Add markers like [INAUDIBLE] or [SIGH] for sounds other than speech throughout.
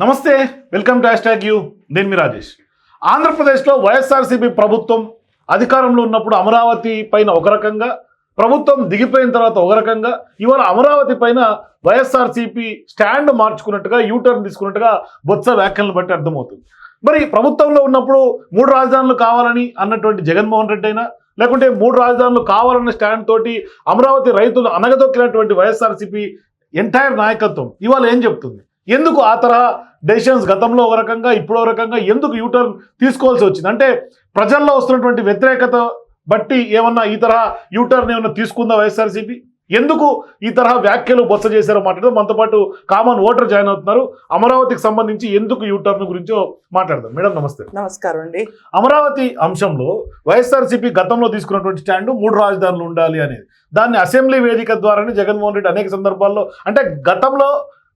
నమస్తే welcome to hash you నేను మీ రాజేష్. ఆంధ్రప్రదేశ్లో వైఎస్ఆర్సీపీ ప్రభుత్వం అధికారంలో ఉన్నప్పుడు అమరావతి పైన ఒక రకంగా ప్రభుత్వం దిగిపోయిన తర్వాత ఒక రకంగా ఇవాళ అమరావతి పైన వైఎస్ఆర్సీపీ స్టాండ్ మార్చుకున్నట్టుగా యూటర్న్ తీసుకున్నట్టుగా బొత్స వ్యాఖ్యలను బట్టి అర్థమవుతుంది. మరి ప్రభుత్వంలో ఉన్నప్పుడు మూడు రాజధానులు కావాలని అన్నటువంటి జగన్మోహన్ రెడ్డి అయినా లేకుంటే మూడు రాజధానులు కావాలన్న స్టాండ్ తోటి అమరావతి రైతులు అనగదొక్కినటువంటి వైఎస్ఆర్సీపీ ఎంటైర్ నాయకత్వం ఇవాళ ఏం చెప్తుంది? ఎందుకు ఆ తరహా డెసిషన్స్ గతంలో ఒక రకంగా ఇప్పుడు ఒక రకంగా ఎందుకు యూటర్న్ తీసుకోవాల్సి వచ్చింది? అంటే ప్రజల్లో వస్తున్నటువంటి వ్యతిరేకత బట్టి ఏమన్నా ఈ తరహా యూటర్న్ ఏమన్నా తీసుకుందా వైఎస్ఆర్సీపీ? ఎందుకు ఈ తరహా వ్యాఖ్యలు బొత్స చేశారో మాట్లాడదాం. మనతో పాటు కామన్ ఓటర్ జాయిన్ అవుతున్నారు. అమరావతికి సంబంధించి ఎందుకు యూటర్న్ గురించో మాట్లాడదాం. మేడం నమస్తే. నమస్కారం అండి. అమరావతి అంశంలో వైఎస్ఆర్సీపీ గతంలో తీసుకున్నటువంటి స్టాండ్ మూడు రాజధానులు ఉండాలి అనేది. దాన్ని అసెంబ్లీ వేదిక ద్వారానే జగన్మోహన్ రెడ్డి అనేక సందర్భాల్లో అంటే గతంలో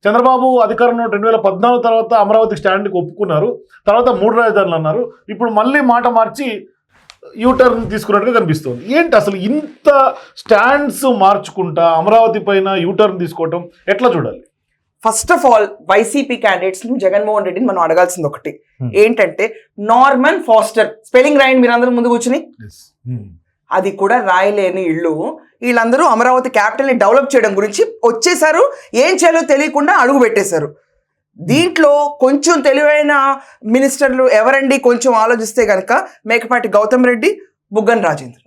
చంద్రబాబు అధికారంలో రెండు వేల పద్నాలుగు తర్వాత అమరావతి స్టాండ్కి ఒప్పుకున్నారు. తర్వాత మూడు రాజధానులు అన్నారు. ఇప్పుడు మళ్ళీ మాట మార్చి యూటర్న్ తీసుకున్నట్టుగా కనిపిస్తుంది. ఏంటి అసలు ఇంత స్టాండ్స్ మార్చుకుంటా అమరావతి పైన యూటర్న్ తీసుకోవటం? ఎట్లా చూడాలి? ఫస్ట్ ఆఫ్ ఆల్ వైసీపీ క్యాండిడేట్స్ను జగన్మోహన్ రెడ్డిని మనం అడగాల్సింది ఒకటి. Hmm. ఏంటంటే నార్మన్ ఫాస్టర్ స్పెల్లింగ్ రాయండి మీరు అందరూ ముందు కూర్చుని. అది కూడా రాయలేని ఇళ్ళు. వీళ్ళందరూ అమరావతి క్యాపిటల్ని డెవలప్ చేయడం గురించి వచ్చేసారు. ఏం చేయాలో తెలియకుండా అడుగు పెట్టేశారు. దీంట్లో కొంచెం తెలివైన మినిస్టర్లు ఎవరండి? కొంచెం ఆలోచిస్తే కనుక మేకపాటి గౌతమ్ రెడ్డి బుగ్గన్ రాజేంద్ర.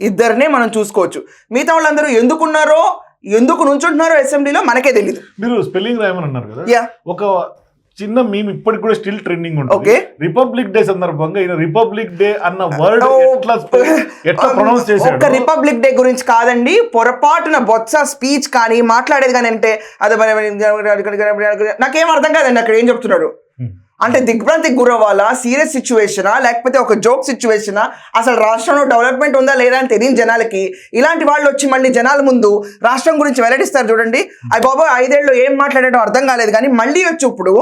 ఇద్దరినే మనం చూసుకోవచ్చు. మిగతా వాళ్ళందరూ ఎందుకున్నారో ఎందుకు నుంచుంటున్నారో అసెంబ్లీలో మనకే తెలియదు మీరు స్పెల్లింగ్ రాయమని అన్నారు కదా? ఒక చిన్న మేము ఇప్పటికి కూడా స్టిల్ ట్రెండింగ్ ఉంటుంది. రిపబ్లిక్ డే సందర్భంగా ఈయన రిపబ్లిక్ డే అన్న వర్డ్ Oh. ఎట్లా ప్రొనౌన్స్ చేశాడు రిపబ్లిక్ డే గురించి కాదండి పొరపాటున బొత్స స్పీచ్ కానీ మాట్లాడేది కానీ అంటే అదే నాకేం అర్థం కాదండి అక్కడ ఏం చెప్తున్నాడు Hmm. అంటే దిగ్భ్రాంతికి గురవ్వాలా? సీరియస్ సిచ్యువేషనా? లేకపోతే ఒక జోక్ సిచ్యువేషనా? అసలు రాష్ట్రంలో డెవలప్మెంట్ ఉందా లేదా అని తెలియని జనాలకి ఇలాంటి వాళ్ళు వచ్చి మళ్ళీ జనాల ముందు రాష్ట్రం గురించి వెల్లడిస్తారు చూడండి. అది బాబా ఐదేళ్ళు ఏం మాట్లాడటం అర్థం కాలేదు. కానీ మళ్ళీ వచ్చి ఇప్పుడు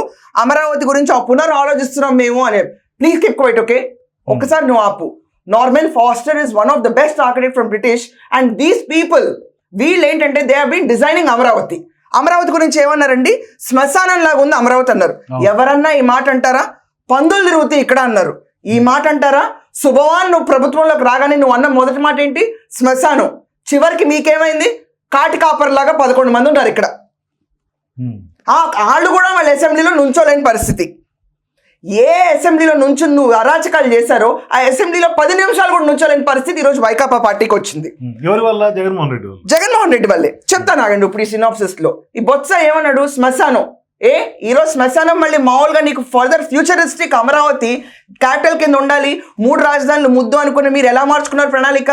అమరావతి గురించి ఆ పునర్ ఆలోచిస్తున్నాం మేము అని ప్లీజ్ కిప్ వైట్ ఓకే ఒకసారి నువ్వు ఆపు. Normal Foster is one of the best architect from British and these people వీళ్ళు ఏంటంటే they been designing Amaravati. Amaravati గురించి ఏమన్నారండి? శ్మశానం లాగా ఉంది అమరావతి అన్నారు. ఎవరన్నా ఈ మాట అంటారా? పందులు తిరుగుతాయి ఇక్కడ అన్నారు. ఈ మాట అంటారా? శుభవాన్ నువ్వు ప్రభుత్వంలోకి రాగానే నువ్వు అన్న మొదటి మాట ఏంటి? శ్మశానం. చివరికి మీకేమైంది? కాటి కాపర్లాగా పదకొండు మంది ఉన్నారు ఇక్కడ. వాళ్ళు కూడా వాళ్ళ అసెంబ్లీలో నుంచోలేని పరిస్థితి. ఏ అసెంబ్లీలో నుంచి నువ్వు అరాచకాలు చేశారో ఆ అసెంబ్లీలో పది నిమిషాలు కూడా నుంచోలేని పరిస్థితి ఈరోజు వైకాపా పార్టీకి వచ్చింది. ఎవరి వల్ల? జగన్మోహన్ రెడ్డి వల్ల. జగన్మోహన్ రెడ్డి వల్లే. చెప్తాను ఆగండి ఇప్పుడు ఈ సినాప్సిస్లో ఈ బొత్స ఏమన్నాడు? శ్మశానం. ఏ? ఈరోజు శ్మశానం మళ్ళీ మామూలుగా నీకు ఫర్దర్ ఫ్యూచరిస్టిక్ అమరావతి క్యాపిటల్ కింద ఉండాలి. మూడు రాజధానులు ముద్దు అనుకుని మీరు ఎలా మార్చుకున్నారు ప్రణాళిక?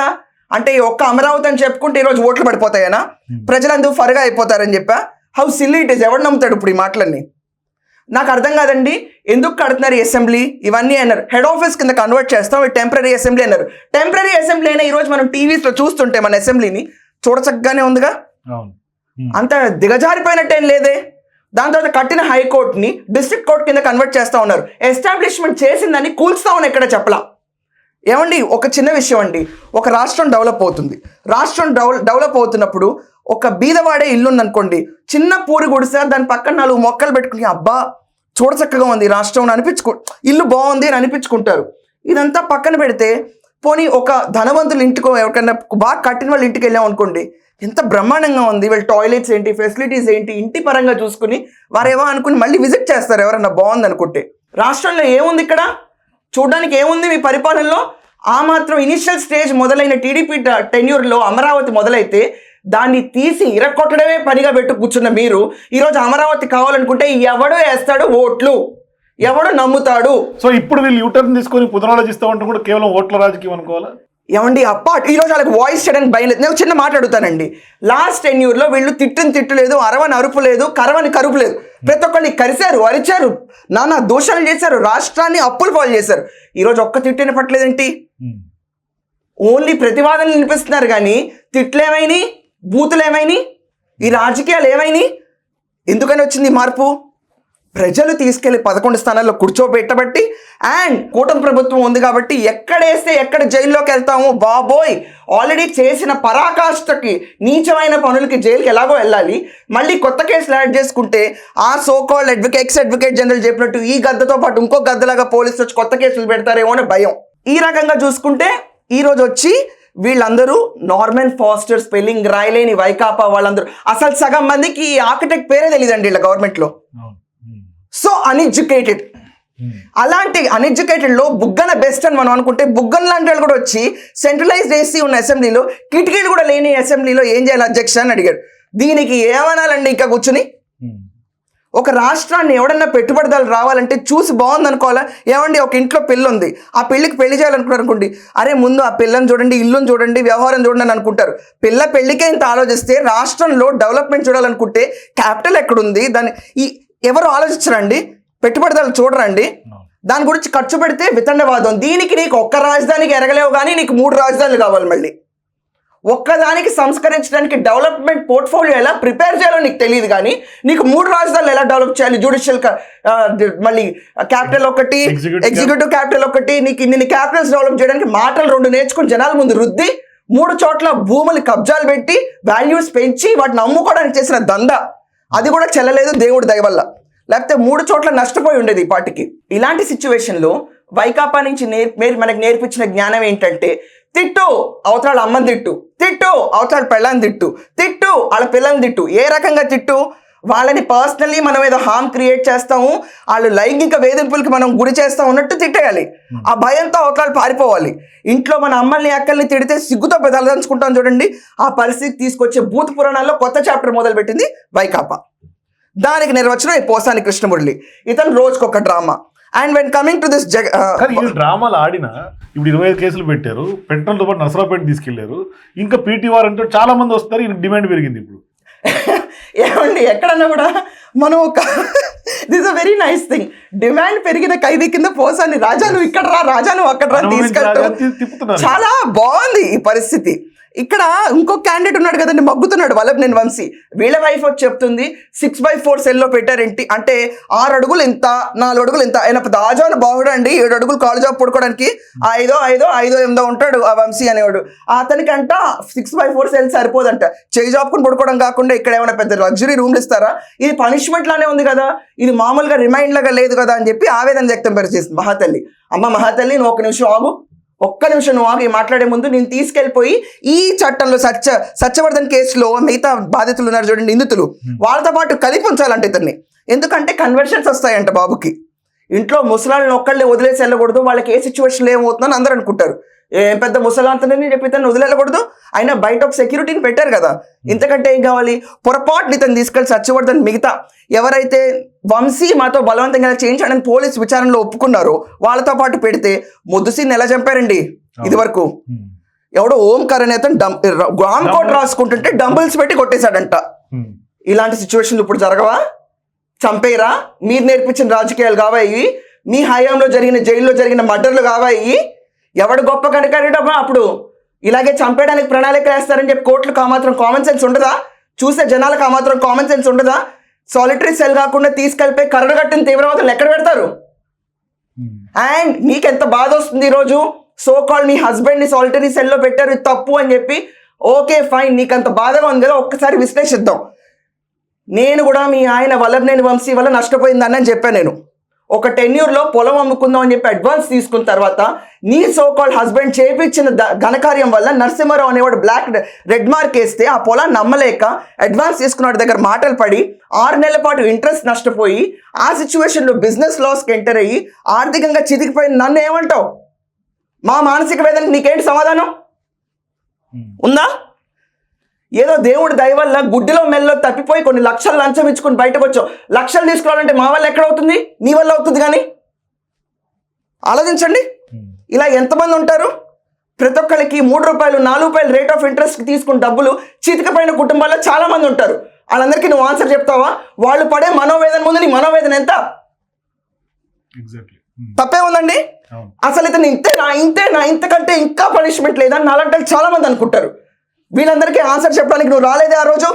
అంటే ఈ ఒక్క అమరావతి అని చెప్పుకుంటే ఈరోజు ఓట్లు పడిపోతాయనా? ప్రజలందరూ ఫరగా అయిపోతారని చెప్పా. హౌ సిల్లీ ఇట్ ఇస్ ఎవడు నమ్ముతాడు ఇప్పుడు ఈ మాటలన్నీ? నాకు అర్థం కాదండి. ఎందుకు కడుతున్నారు అసెంబ్లీ? ఇవన్నీ అన్నారు. హెడ్ ఆఫీస్ కింద కన్వర్ట్ చేస్తాం టెంపరీ అసెంబ్లీ అన్నారు. టెంపరీ అసెంబ్లీ అయినా ఈరోజు మనం టీవీస్లో చూస్తుంటే మన అసెంబ్లీని చూడచక్కగానే ఉందిగా? అంత దిగజారిపోయినట్టేం లేదే? దాని తర్వాత కట్టిన హైకోర్టుని డిస్ట్రిక్ట్ కోర్ట్ కింద కన్వర్ట్ చేస్తా ఉన్నారు. ఎస్టాబ్లిష్మెంట్ చేసిందని కూల్స్తా ఉన్నా ఎక్కడ చెప్పలా? ఏమండి ఒక చిన్న విషయం అండి. ఒక రాష్ట్రం డెవలప్ అవుతుంది. రాష్ట్రం డెవల డెవలప్ అవుతున్నప్పుడు ఒక బీదవాడే ఇల్లు ఉందనుకోండి చిన్న పూరి గుడిసా దాని పక్కన నాలుగు మొక్కలు పెట్టుకుని అబ్బా చూడచక్కగా ఉంది రాష్ట్రం అనిపించుకు ఇల్లు బాగుంది అని అనిపించుకుంటారు. ఇదంతా పక్కన పెడితే పోనీ ఒక ధనవంతుల ఇంటికో ఎవరికైనా బాగా కట్టిన వాళ్ళ ఇంటికి వెళ్ళాం అనుకోండి ఎంత బ్రహ్మాండంగా ఉంది. వీళ్ళ టాయిలెట్స్ ఏంటి ఫెసిలిటీస్ ఏంటి ఇంటి పరంగా చూసుకుని వారేవో అనుకుని మళ్ళీ విజిట్ చేస్తారు ఎవరన్నా బాగుంది అనుకుంటే. రాష్ట్రంలో ఏముంది ఇక్కడ? చూడడానికి ఏముంది మీ పరిపాలనలో? ఆ మాత్రం ఇనిషియల్ స్టేజ్ మొదలైన టీడీపీ టెన్యూర్లో అమరావతి మొదలైతే దాన్ని తీసి ఇరక్కొట్టడమే పనిగా పెట్టు కూర్చున్న మీరు ఈరోజు అమరావతి కావాలనుకుంటే ఎవడు వేస్తాడు ఓట్లు? ఎవడు నమ్ముతాడు? సో ఇప్పుడు వీళ్ళు యూటర్న్ తీసుకొని పునరాలోచిస్తా ఉంటే కూడా కేవలం ఓట్ల రాజకీయం అనుకోవాలా? ఏమండి అప్ప ఈరోజు వాళ్ళకి వాయిస్ చేయడానికి భయం లేదు. నేను చిన్న మాట అడుగుతానండి లాస్ట్ టెన్లో వీళ్ళు తిట్టుని తిట్టు లేదు అరవని అరుపు లేదు కరవని కరుపు లేదు. ప్రతి ఒక్కరిని కరిశారు అరిచారు. నానా దోషాలు చేశారు రాష్ట్రాన్ని అప్పులు పాలు చేశారు. ఈరోజు ఒక్క తిట్టిన పట్టలేదేంటి ఓన్లీ ప్రతివాదనలు వినిపిస్తున్నారు కానీ తిట్లేమైనాయి బూతులు ఏమైనాయి? ఈ రాజకీయాలు ఏమైనాయి? ఎందుకని వచ్చింది ఈ మార్పు? ప్రజలు తీసుకెళ్ళి పదకొండు స్థానాల్లో కూర్చోబెట్టబట్టి అండ్ కూటమి ప్రభుత్వం ఉంది కాబట్టి ఎక్కడేస్తే ఎక్కడ జైల్లోకి వెళ్తాము బాబోయ్! ఆల్రెడీ చేసిన పరాకాష్ఠకి నీచమైన పనులకి జైలుకి ఎలాగో వెళ్ళాలి. మళ్ళీ కొత్త కేసులు యాడ్ చేసుకుంటే ఆ so called advocate ex advocate general చెప్పినట్టు ఈ గద్దతో పాటు ఇంకో గద్దలాగా పోలీసులు వచ్చి కొత్త కేసులు పెడతారేమో అని భయం. ఈ రకంగా చూసుకుంటే ఈరోజు వచ్చి వీళ్ళందరూ నార్మన్ ఫాస్టర్ స్పెల్లింగ్ రాయలేని వైకాపా వాళ్ళందరూ అసలు సగం మందికి ఈ ఆర్కిటెక్ట్ పేరే తెలియదండి వీళ్ళ గవర్నమెంట్లో. So uneducated um. అలాంటి అన్ఎడ్యుకేటెడ్లో బుగ్గన బెస్ట్ అని మనం అనుకుంటే బుగ్గన లాంటి వాళ్ళు కూడా వచ్చి సెంట్రలైజ్డ్ ఏసీ ఉన్న అసెంబ్లీలో కిటికీలు కూడా లేని అసెంబ్లీలో ఏం చేయాలి అధ్యక్ష అని అడిగాడు దీనికి ఏమనాలండి ఇంకా కూర్చుని. ఒక రాష్ట్రాన్ని ఎవడన్నా పెట్టుబడిదారులు రావాలంటే చూసి బాగుంది అనుకోవాలా ఏమండి ఒక ఇంట్లో పెళ్ళి ఉంది ఆ పెళ్ళికి పెళ్ళి చేయాలనుకున్నారు అనుకోండి అరే ముందు ఆ పిల్లని చూడండి ఇల్లుని చూడండి వ్యవహారం చూడండి అని అనుకుంటారు. పిల్ల పెళ్ళికే ఇంత ఆలోచిస్తే రాష్ట్రంలో డెవలప్మెంట్ చూడాలనుకుంటే క్యాపిటల్ ఎక్కడుంది? దాని ఈ ఎవరు ఆలోచించరండి? పెట్టుబడిదారులు చూడరండి. దాని గురించి ఖర్చు పెడితే వితండవాదం. దీనికి నీకు ఒక్క రాజధానికి ఎరగలేవు కానీ నీకు మూడు రాజధానులు కావాలి మళ్ళీ. ఒక్కదానికి సంస్కరించడానికి డెవలప్మెంట్ పోర్ట్ఫోలియో ఎలా ప్రిపేర్ చేయాలో నీకు తెలియదు కానీ నీకు మూడు రాజధానులు ఎలా డెవలప్ చేయాలి? జ్యుడిషియల్ మళ్ళీ క్యాపిటల్ ఒకటి ఎగ్జిక్యూటివ్ క్యాపిటల్ ఒకటి నీకు ఇన్ని క్యాపిటల్స్ డెవలప్ చేయడానికి మాటలు రెండు నేర్చుకుని జనాల ముందు రుద్ది మూడు చోట్ల భూములు కబ్జాలు పెట్టి వాల్యూస్ పెంచి వాటిని అమ్ముకోవడానికి చేసిన దంద. అది కూడా చెల్లలేదు దేవుడి దయ వల్ల. లేకపోతే మూడు చోట్ల నష్టపోయి ఉండేది ఈ పాటికి. ఇలాంటి సిచ్యువేషన్లో వైకాపా నుంచి నేర్ మేర్ మనకు నేర్పించిన జ్ఞానం ఏంటంటే తిట్టు అవతల అమ్మని తిట్టు. తిట్టు అవతల పెళ్ళని తిట్టు. తిట్టు వాళ్ళ పిల్లని తిట్టు. ఏ రకంగా తిట్టు? వాళ్ళని పర్సనల్లీ మనం ఏదో హామ్ క్రియేట్ చేస్తాము వాళ్ళు లైంగిక వేధింపులకి మనం గురి చేస్తాం ఉన్నట్టు తిట్టేయాలి. ఆ భయంతో అవతలాలు పారిపోవాలి. ఇంట్లో మన అమ్మల్ని అక్కల్ని తిడితే సిగ్గుతో తలదంచుకుంటాం చూడండి. ఆ పరిస్థితి తీసుకొచ్చే భూత పురాణాల్లో కొత్త చాప్టర్ మొదలుపెట్టింది వైకాపా. దానికి నిర్వచనం ఈ పోసాని కృష్ణమురళి. ఇతను రోజుకొక drama. And when coming to this జగ కానీ ఈ డ్రామాలు ఆడిన ఇప్పుడు ఇరవై ఐదు కేసులు పెట్టారు పెట్రోల్తో పాటు నసరాపేట తీసుకెళ్ళారు ఇంకా పీటీ వార్ అంటే చాలా మంది వస్తారు ఈయన డిమాండ్ పెరిగింది ఇప్పుడు. [LAUGHS] ఏమండి ఎక్కడన్నా కూడా మనం ఒక this uh very nice thing demand పెరిగిన ఖైదీ కింద పోసాని. రాజాను ఇక్కడ రా రాజాను అక్కడ రా తీసుకెళ్తాం తి-. చాలా బాగుంది ఈ పరిస్థితి. ఇక్కడ ఇంకో క్యాండిడేట్ ఉన్నాడు కదండి మగ్గుతున్నాడు వల్లభ్ నేను వంశీ. వీళ్ళ వైఫ్ వచ్చి చెప్తుంది సిక్స్ బై ఫోర్ సెల్లో పెట్టారేంటి? అంటే ఆరు అడుగులు ఎంత నాలుగు అడుగులు ఎంత? ఆయన దాజాను బాగుడు అండి ఏడు అడుగులు కాలు జాబ్ పడుకోవడానికి. ఐదో ఐదో ఐదో ఎనిమిదో ఉంటాడు ఆ వంశీ అనేవాడు. అతనికి అంట సిక్స్ బై ఫోర్ సెల్ సరిపోదంట. చేయి జాబ్కుని పడుకోవడం కాకుండా ఇక్కడ ఏమైనా పెద్ద లగ్జరీ రూమ్లు ఇస్తారా? ఇది పనిష్మెంట్ లానే ఉంది కదా. ఇది మామూలుగా రిమైండ్ లాగా లేదు కదా అని చెప్పి ఆవేదన వ్యక్తం పరిచేసింది మహాతల్లి. అమ్మ మహాతల్లి నువ్వు ఒక నిమిషం ఆగు. ఒక్క నిమిషం నువ్వు ఆగి మాట్లాడే ముందు నేను తీసుకెళ్ళిపోయి ఈ చట్టంలో సత్య సత్యవర్ధన్ కేసులో మిగతా బాధితులు ఉన్నారు చూడండి నిందితులు. వాళ్ళతో పాటు కలిపి ఉంచాలంట ఇతన్ని. ఎందుకంటే కన్వర్షన్స్ వస్తాయంట బాబుకి. ఇంట్లో ముసలాళ్ళని ఒక్కళ్ళే వదిలేసి వెళ్ళకూడదు వాళ్ళకి ఏ సిచ్యువేషన్ ఏమవుతుందని అందరూ అనుకుంటారు. ఏం పెద్ద ముసలాంతని చెప్పి ఇతను వదిలేయకూడదు. అయినా బయట ఒక సెక్యూరిటీని పెట్టారు కదా. ఇంతకంటే ఏం కావాలి? పొరపాటుని ఇతను తీసుకెళ్ళి సత్యవర్ధన్ మిగతా ఎవరైతే వంశీ మాతో బలవంతంగా చేయించాడని పోలీస్ విచారణలో ఒప్పుకున్నారో వాళ్ళతో పాటు పెడితే ముద్దుసీని ఎలా చంపారండి? ఇది వరకు. ఎవడో ఓంకార్ అనే గ్రామ్ కోట్ రాసుకుంటుంటే డంబుల్స్ పెట్టి కొట్టేశాడంట. ఇలాంటి సిచ్యువేషన్లు ఇప్పుడు జరగవా? చంపేరా మీరు నేర్పించిన రాజకీయాలు కావాయి మీ హయాంలో జరిగిన జైల్లో జరిగిన మర్డర్లు కావాయి ఎవడు గొప్ప కనుకడమా అప్పుడు. ఇలాగే చంపేయడానికి ప్రణాళిక వేస్తారని చెప్పి కోర్టులకు ఆ మాత్రం కామన్ సెన్స్ ఉండదా? చూసే జనాలకు ఆ మాత్రం కామన్ సెన్స్ ఉండదా? సాలిటరీ సెల్ కాకుండా తీసుకెళ్ళిపోయి కర్ర కట్టిన తీవ్రవాదులు ఎక్కడ పెడతారు? అండ్ నీకెంత బాధ వస్తుంది ఈరోజు? సో కాల్ మీ హస్బెండ్ని సాలిటరీ సెల్లో పెట్టారు ఇది తప్పు అని చెప్పి. ఓకే ఫైన్ నీకు అంత బాధగా ఉంది కదా ఒక్కసారి విశ్లేషిద్దాం. నేను కూడా మీ ఆయన వల్లభనేని వంశీ వల్ల నష్టపోయిందని చెప్పాను నేను. ఒక టెన్యూర్లో పొలం అమ్ముకుందాం అని చెప్పి అడ్వాన్స్ తీసుకున్న తర్వాత నీ సో కాల్ హస్బెండ్ చేపించిన ఘనకార్యం వల్ల నరసింహారావు అనేవాడు బ్లాక్ రెడ్ మార్క్ వేస్తే ఆ పొలాన్ని నమ్మలేక అడ్వాన్స్ తీసుకున్న దగ్గర మాటలు పడి ఆరు నెలల పాటు ఇంట్రెస్ట్ నష్టపోయి ఆ సిచ్యువేషన్లో బిజినెస్ లాస్కి ఎంటర్ అయ్యి ఆర్థికంగా చితికిపోయిన నన్ను ఏమంటావు? మా మానసిక వేదనకి నీకేంటి సమాధానం. ఉందా? ఏదో దేవుడి దయ వల్ల గుడ్డిలో మెల్లో తప్పిపోయి కొన్ని లక్షలు లంచం ఇచ్చుకొని బయటకు వచ్చావు. లక్షలు తీసుకురావాలంటే మా వల్ల ఎక్కడ అవుతుంది నీ వల్ల అవుతుంది కానీ? ఆలోచించండి. ఇలా ఎంతమంది ఉంటారు? ప్రతి ఒక్కరికి మూడు రూపాయలు నాలుగు రూపాయలు రేట్ ఆఫ్ ఇంట్రెస్ట్ తీసుకున్న డబ్బులు చితికిపోయిన కుటుంబాల్లో చాలా మంది ఉంటారు. వాళ్ళందరికీ నువ్వు ఆన్సర్ చెప్తావా? వాళ్ళు పడే మనోవేదన ముందు నీ మనోవేదన ఎంత? ఉమ్. తప్పే ఉందండి? అసలు ఇతను ఇంతే నా ఇంతే నా ఇంతకంటే ఇంకా పనిష్మెంట్ లేదని నాలంటే చాలా మంది అనుకుంటారు. వీళ్ళందరికీ ఆన్సర్ చెప్పడానికి నువ్వు రాలేదే ఆ రోజు?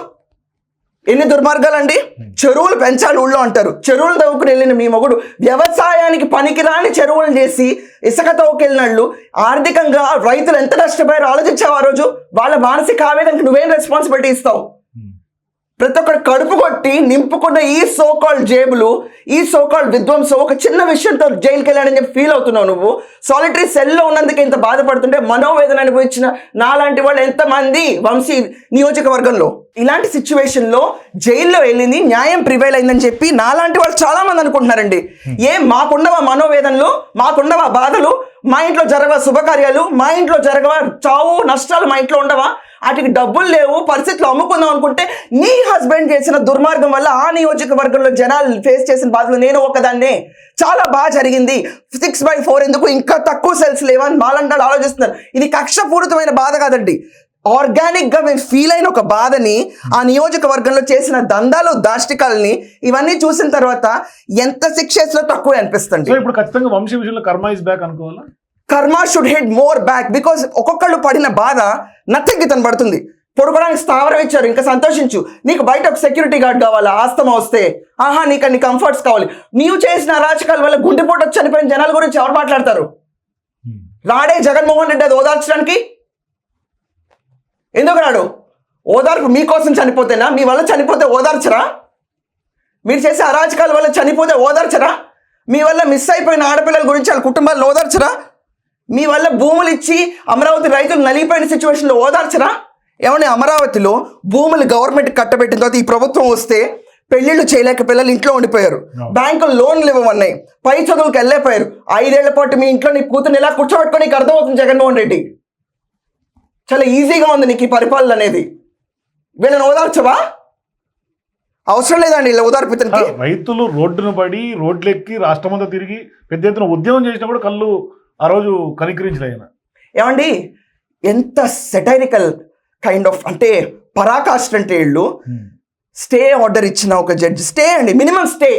ఎన్ని దుర్మార్గాలండి? చెరువులు పెంచాలి ఊళ్ళో అంటారు. చెరువులు తవ్వుకుని వెళ్ళిన మీ మొగుడు వ్యవసాయానికి పనికిరాని చెరువులు చేసి ఇసుక తవ్వుకెళ్ళినళ్ళు ఆర్థికంగా రైతులు ఎంత నష్టపోయారో ఆలోచించావు ఆ రోజు? వాళ్ళ మానసిక ఆవేదనకి నువ్వేం రెస్పాన్సిబిలిటీ ఇస్తావు? ప్రతి ఒక్కరు కడుపు కొట్టి నింపుకున్న ఈ సోకాల్ జేబులు ఈ సోకాల్ విధ్వంసం ఒక చిన్న విషయంతో జైలుకి వెళ్ళాడని చెప్పి ఫీల్ అవుతున్నావు నువ్వు. సాలిటరీ సెల్లో ఉన్నందుకు ఇంత బాధపడుతుంటే మనోవేదన అనుభవించిన నాలాంటి వాళ్ళు ఎంతమంది వంశీ నియోజకవర్గంలో? ఇలాంటి సిచ్యువేషన్లో జైల్లో వెళ్ళింది న్యాయం ప్రివైల్ అయిందని చెప్పి నాలాంటి వాళ్ళు చాలామంది అనుకుంటున్నారండి. ఏం మాకుండవా మనోవేదనలు మాకుండవా బాధలు? మా ఇంట్లో జరగవ శుభకార్యాలు? మా ఇంట్లో జరగవ చావు నష్టాలు మా ఇంట్లో ఉండవా? వాటికి డబ్బులు లేవు పరిస్థితులు అమ్ముకుందాం అనుకుంటే నీ హస్బెండ్ చేసిన దుర్మార్గం వల్ల ఆ నియోజకవర్గంలో జనాలు ఫేస్ చేసిన బాధలు నేను ఒకదాన్నే చాలా బాగా జరిగింది. సిక్స్ బై ఫోర్ ఎందుకు? ఇంకా తక్కువ సెల్స్ లేవని మాలంటాడు ఆలోచిస్తున్నారు. ఇది కక్షపూరితమైన బాధ కాదండి. ఆర్గానిక్గా మేము ఫీల్ అయిన ఒక బాధని ఆ నియోజకవర్గంలో చేసిన దందాలు దాష్టికాలని ఇవన్నీ చూసిన తర్వాత ఎంత శిక్ష తక్కువ అనిపిస్తుంది ఇప్పుడు ఖచ్చితంగా వంశీ విషయంలో కర్మ ఇస్ బ్యాక్ అనుకోవాలా? కర్మ should hit more back because ఒక్కొక్కళ్ళు పడిన బాధ నత్తకి తను పడుతుంది. పడుకోవడానికి స్థావరం ఇచ్చారు ఇంకా సంతోషించు. నీకు బయట ఒక సెక్యూరిటీ గార్డ్ కావాలా ఆస్తమా వస్తే. ఆహా నీకు అన్ని కంఫర్ట్స్ కావాలి. నీవు చేసిన అరాచకాల వల్ల గుండెపోటు వచ్చి చనిపోయిన జనాల గురించి ఎవరు మాట్లాడతారు? రాడే జగన్మోహన్ రెడ్డి అది ఓదార్చడానికి? ఎందుకు రాడు? ఓదార్పు మీకోసం చనిపోతేనా? మీ వల్ల చనిపోతే ఓదార్చరా? మీరు చేసే అరాచకాల వల్ల చనిపోతే ఓదార్చరా? మీ వల్ల మిస్ అయిపోయిన ఆడపిల్లల గురించి వాళ్ళ కుటుంబాలను ఓదార్చరా? మీ వల్ల భూములు ఇచ్చి అమరావతి రైతులు నలిగిపోయిన సిచ్యువేషన్లో ఓదార్చరా? ఏమంటే అమరావతిలో భూములు గవర్నమెంట్ కట్టబెట్టిన తర్వాత ఈ ప్రభుత్వం వస్తే పెళ్ళిళ్ళు చేయలేక పిల్లలు ఇంట్లో ఉండిపోయారు. బ్యాంకులు లోన్లు ఇవ్వమన్నాయి. పై చదువులకు వెళ్ళిపోయారు ఐదేళ్ళ పాటు మీ ఇంట్లో నీ కూతుర్ని ఎలా కూర్చోబెట్టుకొని నీకు అర్థమవుతుంది జగన్మోహన్ రెడ్డి? చాలా ఈజీగా ఉంది నీకు ఈ పరిపాలన అనేది. వీళ్ళని ఓదార్చవా? అవసరం లేదండి ఇలా ఓదార్పు ఇతనికి రైతులు రోడ్డును పడి రోడ్లెక్కి రాష్ట్రమంతా తిరిగి పెద్ద ఎత్తున ఉద్యమం చేసినా కూడా కళ్ళు ఆ రోజు కనికరించిన ఆయన ఏమండి ఎంత సెటైరికల్ కైండ్ ఆఫ్ అంటే పరాకాష్ట అంటే వీళ్ళు స్టే ఆర్డర్ ఇచ్చిన ఒక జడ్జి స్టే అండి మినిమం స్టే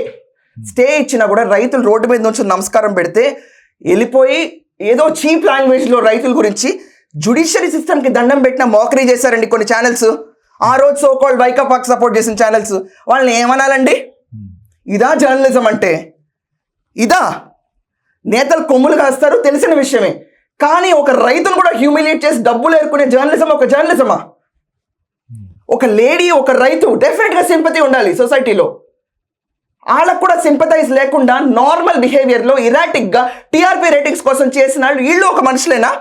స్టే ఇచ్చినా కూడా రైతులు రోడ్డు మీద నుంచి నమస్కారం పెడితే వెళ్ళిపోయి ఏదో చీప్ లాంగ్వేజ్లో రైతుల గురించి జుడిషియరీ సిస్టమ్కి దండం పెట్టిన మోకరీ చేశారండి కొన్ని ఛానల్స్ ఆ రోజు సో కాల్డ్ వైకపాక్ సపోర్ట్ చేసిన ఛానల్స్ వాళ్ళని ఏమనాలండి? ఇదా జర్నలిజం అంటే? ఇదా? నేతలు కొమ్ములు కాస్తారు తెలిసిన విషయమే. కానీ ఒక రైతును కూడా హ్యూమిలియేట్ చేసి డబ్బులు ఏరుకునే జర్నలిజం ఒక జర్నలిజమా ఒక లేడీ ఒక రైతు డెఫినెట్గా సింపతి ఉండాలి సొసైటీలో వాళ్ళకు కూడా సింపతైజ్ లేకుండా నార్మల్ బిహేవియర్లో ఇరాటిక్గా టీఆర్పీ రేటింగ్స్ కోసం చేసిన వాళ్ళు వీళ్ళు ఒక మనుషులేనా?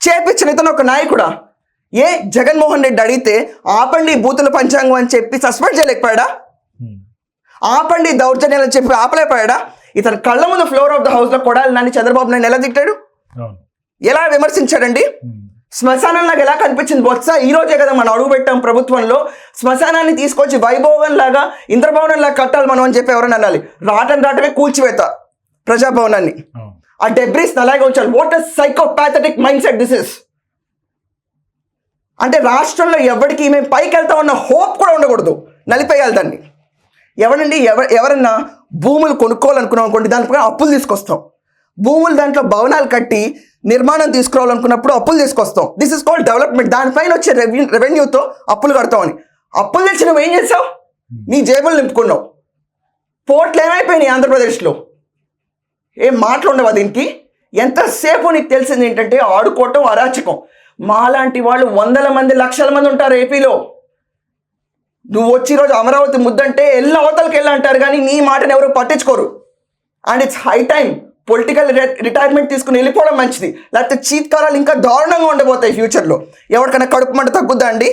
చేపించిన ఇతను ఒక నాయకుడా? ఏ? జగన్మోహన్ రెడ్డి అడిగితే ఆపండి బూతుల పంచాంగం అని చెప్పి సస్పెండ్ చేయలేకపోయాడా? ఆపండి దౌర్జన్యాలు అని చెప్పి ఆపలేకపోయాడా? ఇతను కళ్ళ ముందు ఫ్లోర్ ఆఫ్ ద హౌస్లో కొడాలి నాని చంద్రబాబు నాయుడు ఎలా తిట్టాడు? ఎలా విమర్శించాడండి? శ్మశానం నాకు ఎలా కనిపించింది? బొత్స ఈ రోజే కదా మనం అడుగు పెట్టాం ప్రభుత్వంలో. శ్మశానాన్ని తీసుకొచ్చి వైభోగం లాగా ఇంద్రభవనం లాగా కట్టాలి మనం అని చెప్పి ఎవరైనా అనాలి. రావటం రావటమే కూల్చివేత ప్రజాభవనాన్ని. ఆ డెబ్రీస్ అలాగే ఉంచాలి. What a psychopathetic mindset this is అంటే రాష్ట్రంలో ఎవరికి మేము పైకి వెళ్తామన్న హోప్ కూడా ఉండకూడదు. నలిపేయాలి దాన్ని. ఎవరండి? ఎవ ఎవరన్నా భూములు కొనుక్కోవాలనుకున్నాం అనుకోండి దానిపై అప్పులు తీసుకొస్తాం. భూములు దాంట్లో భవనాలు కట్టి నిర్మాణం తీసుకురావాలనుకున్నప్పుడు అప్పులు తీసుకొస్తాం. దిస్ ఇస్ కాల్డ్ డెవలప్మెంట్ దానిపైన వచ్చే రెవెన్యూ రెవెన్యూతో అప్పులు కడతామని. అప్పులు తెచ్చి నువ్వు ఏం చేసావు నీ జేబులు నింపుకున్నావు. పోర్ట్లు ఏమైపోయినాయి ఆంధ్రప్రదేశ్లో? ఏం మాటలు ఉండవా దీనికి? ఎంతసేపు నీకు తెలిసింది ఏంటంటే ఆడుకోవటం అరాచకం. మాలాంటి వాళ్ళు వందల మంది లక్షల మంది ఉంటారు ఏపీలో నువ్వు వచ్చి ఈరోజు అమరావతి ముద్దంటే ఎల్ల అవతలకి వెళ్ళంటారు కానీ నీ మాటను ఎవరు పట్టించుకోరు. And it's high time political retirement తీసుకుని వెళ్ళిపోవడం మంచిది. లేకపోతే చీత్కారాలు ఇంకా దారుణంగా ఉండబోతాయి ఫ్యూచర్లో. ఎవరికైనా కడుపు మంట తగ్గుద్దా అండి?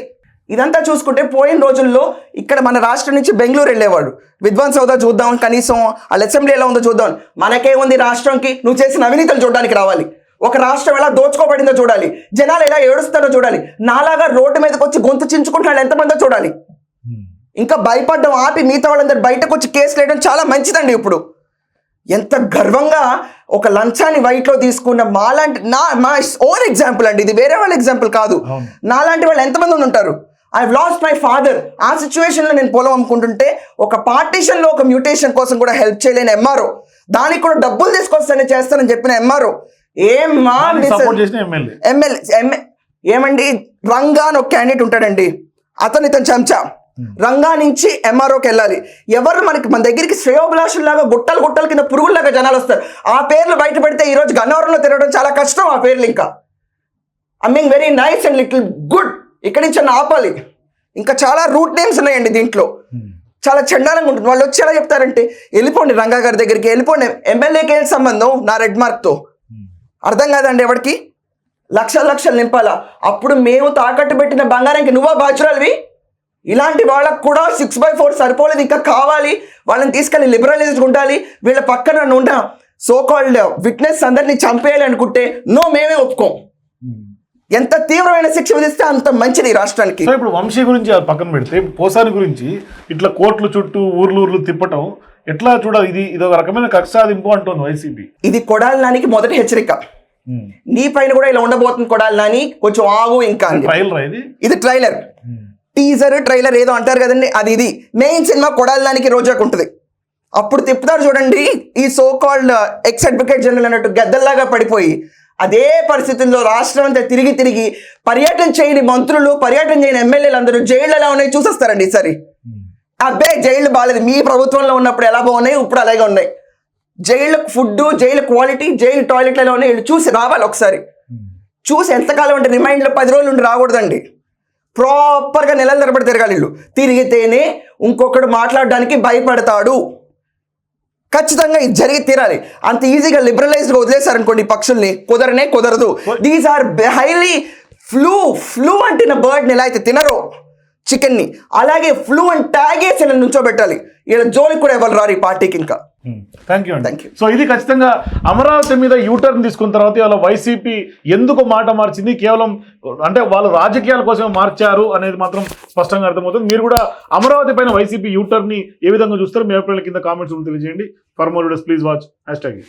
ఇదంతా చూసుకుంటే పోయిన రోజుల్లో ఇక్కడ మన రాష్ట్రం నుంచి బెంగళూరు వెళ్ళేవాడు విద్వాన్ సౌదా చూద్దాం కనీసం వాళ్ళ అసెంబ్లీ ఎలా ఉందో చూద్దాం. మనకేముంది రాష్ట్రంకి? నువ్వు చేసిన అవినీతులు చూడడానికి రావాలి. ఒక రాష్ట్రం ఎలా దోచుకోబడిందో చూడాలి. జనాలు ఎలా ఏడుస్తారో చూడాలి. నాలాగా రోడ్డు మీదకి వచ్చి గొంతు చించుకుంటున్నాడు ఎంతమందో చూడాలి. ఇంకా భయపడడం ఆపి మిగతా వాళ్ళందరూ బయటకు వచ్చి కేసు వేయడం చాలా మంచిదండి ఇప్పుడు. ఎంత గర్వంగా ఒక లంచాన్ని వైట్లో తీసుకున్న మాలాంటి నా మా ఓన్ ఎగ్జాంపుల్ అండి ఇది వేరే వాళ్ళ ఎగ్జాంపుల్ కాదు. నాలాంటి వాళ్ళు ఎంతమంది ఉంటారు? ఐ లాస్ట్ మై ఫాదర్ ఆ సిచ్యువేషన్లో నేను పొలం అమ్ముకుంటుంటే ఒక పార్టీషన్లో ఒక మ్యూటేషన్ కోసం కూడా హెల్ప్ చేయలేని ఎంఆర్ఓ. దానికి కూడా డబ్బులు తీసుకొస్తానని చేస్తానని చెప్పిన ఎంఆర్ఓ. ఏం మా సపోర్ట్ చేసిన ఎమ్మెల్యే. ఎమ్మెల్యే ఎమ్మె ఏమండి? రంగా అని ఒక క్యాండిడేట్ ఉంటాడండి. అతను ఇతను చెంచా. రంగా నుంచి ఎంఆర్ఓకి వెళ్ళాలి. ఎవరు మనకి మన దగ్గరికి శ్రేయోభిలాషుల్లాగా గుట్టలు గుట్టల కింద పురుగుల్లాగా జనాలు వస్తారు. ఆ పేర్లు బయట పెడితే ఈరోజు గన్నవరంలో తిరగడం చాలా కష్టం ఆ పేర్లు ఇంకా. I mean very nice and little good ఇక్కడి నుంచి ఆపాలి. ఇంకా చాలా రూట్ నేమ్స్ ఉన్నాయండి దీంట్లో. చాలా చండాలంగా ఉంటుంది. వాళ్ళు వచ్చి ఎలా చెప్తారంటే వెళ్ళిపోండి రంగా గారి దగ్గరికి వెళ్ళిపోండి. ఎమ్మెల్యేకి ఏం సంబంధం? నా రెడ్ మార్క్తో అర్థం కాదండి ఎవరికి? లక్షల లక్షలు నింపాలా? అప్పుడు మేము తాకట్టు పెట్టిన బంగారానికి నువ్వా బాచురాలివి ఇలాంటి వాళ్ళకు కూడా సిక్స్ బై ఫోర్ సరిపోలేదు. ఇంకా కావాలి. వాళ్ళని తీసుకెళ్ళి లిబరలైజ్డ్ ఉండాలి. వీళ్ళ పక్కన ఉన్న సో కాల్డ్ విట్నెస్ అందరినీ చంపేయాలి అనుకుంటే నో మేమే ఒప్పుకోం. ఎంత తీవ్రమైన శిక్ష విధిస్తే అంత మంచిది రాష్ట్రానికి. ఇప్పుడు వంశీ గురించి పక్కన పెడితే పోసాని గురించి ఇట్లా కోర్టుల చుట్టూ ఊర్లు ఊర్లు తిప్పటం ఎట్లా చూడాలి? ఇది ఇది ఒక రకమైన కక్ష సాధింపు అంటుంది వైసీపీ. ఇది కొడాలి నానికి మొదటి హెచ్చరిక. నీ పైన కూడా ఇలా ఉండబోతుంది కొడాలి నాని. కొంచెం ఆగు ఇంకా ఇది ట్రైలర్ టీజర్ ట్రైలర్ ఏదో అంటారు కదండి అది ఇది. మెయిన్ సినిమా కొడాలడానికి రోజాకు ఉంటుంది. అప్పుడు తిప్పుతారు చూడండి ఈ so called ex advocate general అన్నట్టు గద్దల్లాగా పడిపోయి అదే పరిస్థితుల్లో రాష్ట్రం అంతా తిరిగి తిరిగి పర్యటన చేయని మంత్రులు పర్యటన చేయని ఎమ్మెల్యేలు అందరూ జైళ్ళు ఎలా ఉన్నాయి చూసేస్తారండి ఈసారి. అబ్బే జైళ్ళు బాగాలేదు మీ ప్రభుత్వంలో ఉన్నప్పుడు ఎలా బాగున్నాయి ఇప్పుడు అలాగే ఉన్నాయి. Jail food jail quality jail టాయిలెట్లు ఎలా ఉన్నాయి. వీళ్ళు చూసి రావాలి ఒకసారి. చూసి ఎంతకాలం అంటే రిమైండ్లో పది రోజులు ఉండి రాకూడదండి. ప్రాపర్గా నెలల తరబడి తిరగాలి వీళ్ళు. తిరిగితేనే ఇంకొకడు మాట్లాడడానికి భయపడతాడు. ఖచ్చితంగా ఇది జరిగి తీరాలి. అంత ఈజీగా లిబరలైజ్గా వదిలేశారనుకోండి పక్షుల్ని. కుదరనే కుదరదు. These are highly flu flu అంటిన బర్డ్ని ఎలా అయితే తినరో చికెన్ని అలాగే ఫ్లూ అని ట్యాగేసి ఇలా నుంచోబెట్టాలి. ఇలా జోలికి కూడా ఎవరు రారు ఈ పార్టీకి ఇంకా. థ్యాంక్ యూ అండి. Thank you. సో ఇది ఖచ్చితంగా అమరావతి మీద యూటర్న్ తీసుకున్న తర్వాత ఇవాళ వైసీపీ ఎందుకు మాట మార్చింది? కేవలం అంటే వాళ్ళు రాజకీయాల కోసం మార్చారు అనేది మాత్రం స్పష్టంగా అర్థమవుతుంది. మీరు కూడా అమరావతి పైన వైసీపీ యూటర్న్ని ఏ విధంగా చూస్తారో మీ అభిప్రాయాల కింద కామెంట్స్ తెలియజేయండి. For more please watch hashtag